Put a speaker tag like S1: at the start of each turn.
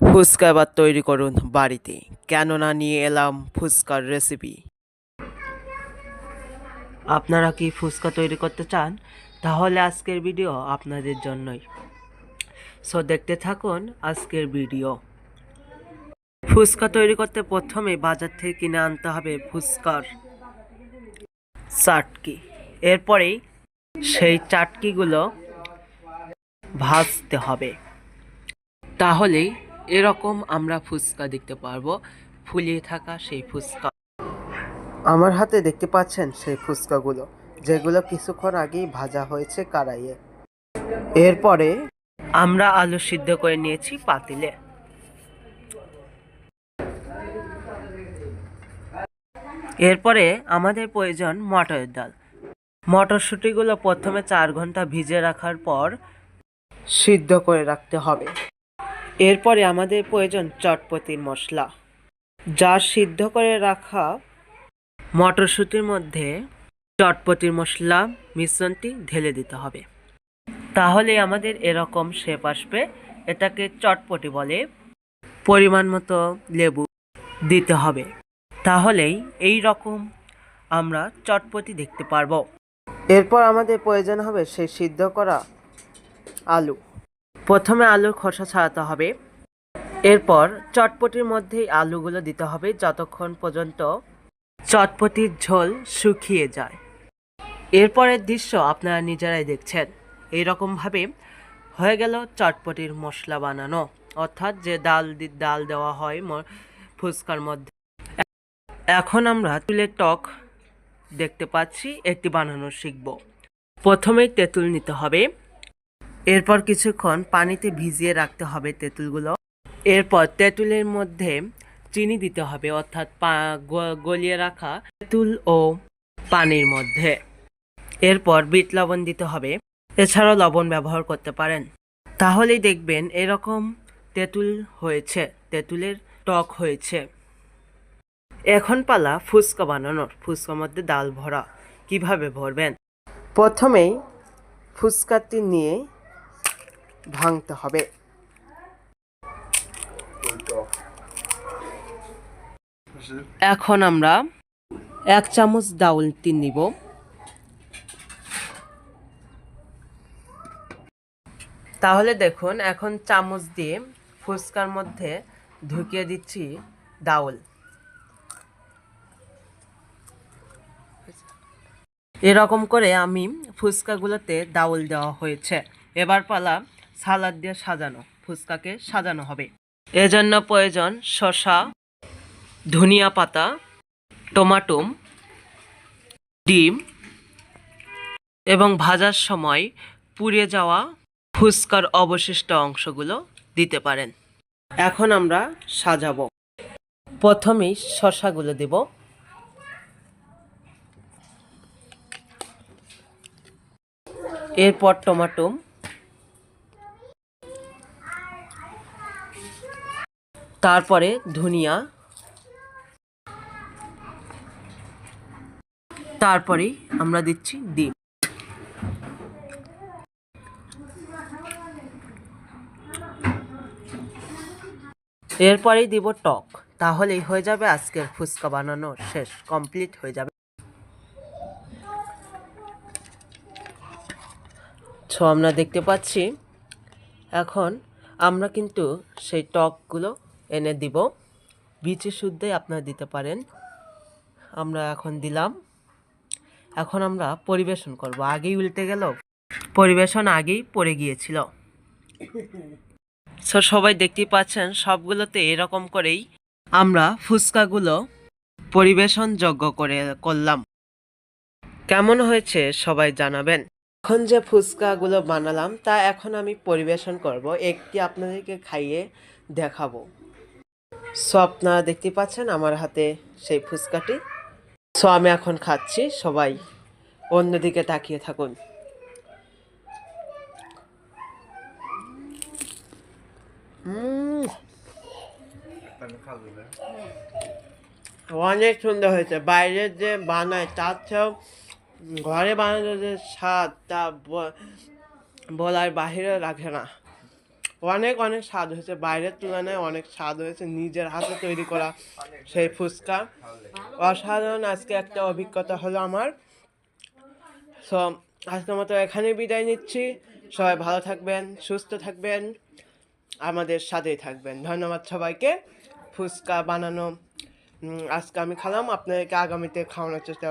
S1: ফুচকা এবার তৈরি করুন বাড়িতে। কেননা নিয়ে এলাম ফুচকার রেসিপি আপনারা কি ফুচকা তৈরি করতে চান? তাহলে আজকের ভিডিও আপনাদের জন্যই। সো দেখতে থাকুন আজকের ভিডিও ফুচকা তৈরি করতে প্রথমে বাজার থেকে কিনে আনতে হবে ফুচকার চাটকি। এরপরেই সেই চাটকিগুলো ভাজতে হবে। তাহলেই এরকম আমরা ফুচকা দেখতে পারব। ফুলিয়ে থাকা সেই ফুচকা। আমার হাতে দেখতে পাচ্ছেন সেই ফুচকাগুলো যেগুলো কিছুক্ষণ আগেই ভাজা হয়েছে কড়াইয়ে এরপরে আমরা আলু সিদ্ধ করে নিয়েছি পাতিলে। এরপরে আমাদের প্রয়োজন মটরের ডাল। মটরশুঁটিগুলো প্রথমে চার ঘণ্টা ভিজে রাখার পর সিদ্ধ করে রাখতে হবে। এরপরে আমাদের প্রয়োজন চটপটির মশলা। যা সিদ্ধ করে রাখা মটরশুঁটির মধ্যে চটপটির মশলা মিশ্রণটি ঢেলে দিতে হবে। তাহলে আমাদের এরকম শেপ আসবে, এটাকে চটপটি বলে পরিমাণ মতো লেবু দিতে হবে। তাহলেই এই রকম আমরা চটপটি দেখতে পারব। এরপর আমাদের প্রয়োজন হবে সেই সিদ্ধ করা আলু। প্রথমে আলুর খোসা ছাড়াতে হবে। এরপর চটপটির মধ্যেই আলুগুলো দিতে হবে যতক্ষণ পর্যন্ত চটপটির ঝোল শুকিয়ে যায়। এরপরের দৃশ্য আপনারা নিজেরাই দেখছেন। এইরকমভাবে হয়ে গেল চটপটির মশলা বানানো। অর্থাৎ যে ডাল ডাল দেওয়া হয় ফুচকার মধ্যে। এখন আমরা তুলের টক দেখতে পাচ্ছি, একটি বানানো শিখব। প্রথমেই তেঁতুল নিতে হবে। এরপর কিছুক্ষণ পানিতে ভিজিয়ে রাখতে হবে তেঁতুলগুলো। এরপর তেঁতুলের মধ্যে চিনি দিতে হবে, অর্থাৎ গলিয়ে রাখা তেঁতুল ও পানির মধ্যে। এরপর বিট লবণ দিতে হবে। এছাড়াও লবণ ব্যবহার করতে পারেন। তাহলেই দেখবেন এরকম তেঁতুল হয়েছে, তেঁতুলের টক হয়েছে। এখন পালা ফুচকা বানানোর। ফুচকার মধ্যে ডাল ভরা। কীভাবে ভরবেন? প্রথমেই ফুচকাটি নিয়ে ভাঙতে হবে। এখন আমরা এক চামচ ডাউল ডাউলটি নিব। তাহলে দেখুন, এখন চামচ দিয়ে ফুচকার মধ্যে ঢুকিয়ে দিচ্ছি ডাউল। এরকম করে আমি ফুচকাগুলোতে ডাউল দেওয়া হয়েছে। এবার পালা সালাদ দিয়ে সাজানো, ফুচকাকে সাজানো হবে। এজন্য প্রয়োজন শশা ধনিয়া পাতা, টমাটোম, ডিম এবং ভাজার সময় পুড়ে যাওয়া ফুচকার অবশিষ্ট অংশগুলো দিতে পারেন। এখন আমরা সাজাবো। প্রথমেই শসাগুলো দেব। এরপর টমাটো তারপরে ধনিয়া। তারপরে আমরা দিচ্ছি ডিম। এরপরেই দিব টক। তাহলেই হয়ে যাবে আজকের ফুচকা বানানো শেষ, কমপ্লিট হয়ে যাবে। সো আমরা দেখতে পাচ্ছি, এখন আমরা কিন্তু সেই টকগুলো এনে দিব। বিচি শুদ্ধই আপনারা দিতে পারেন। আমরা এখন দিলাম। এখন আমরা পরিবেশন করব। আগেই উল্টে গেল। পরিবেশন আগেই পড়ে গিয়েছিল। সো সবাই দেখতেই পাচ্ছেন, সবগুলোতে এরকম করেই আমরা ফুচকাগুলো পরিবেশন যোগ্য করে করলাম। কেমন হয়েছে সবাই জানাবেন। এখন যে ফুচকাগুলো বানালাম, তা এখন আমি পরিবেশন করব। একটি আপনাদেরকে খাইয়ে দেখাবো। সো আপনারা দেখতে পাচ্ছেন আমার হাতে সেই ফুচকাটি। সো আমি এখন খাচ্ছি, সবাই অন্যদিকে তাকিয়ে থাকুন। অনেক সুন্দর হয়েছে। বাইরের যে বানায়, তার চেয়েও ঘরে বানানো যে স্বাদ তা বলার বাহিরে রাখে না। অনেক অনেক স্বাদ হয়েছে। বাইরের তুলনায় অনেক স্বাদ হয়েছে। নিজের হাতে তৈরি করা সেই ফুচকা। অসাধারণ আজকে একটা অভিজ্ঞতা হলো আমার। সো আজকের মতো এখানে বিদায় নিচ্ছি। সবাই ভালো থাকবেন, সুস্থ থাকবেন, আমাদের সাথেই থাকবেন। ধন্যবাদ সবাইকে। ফুচকা বানানো আজকে আমি খেলাম। আপনাদেরকে আগামীতে খাওয়ানোর চেষ্টা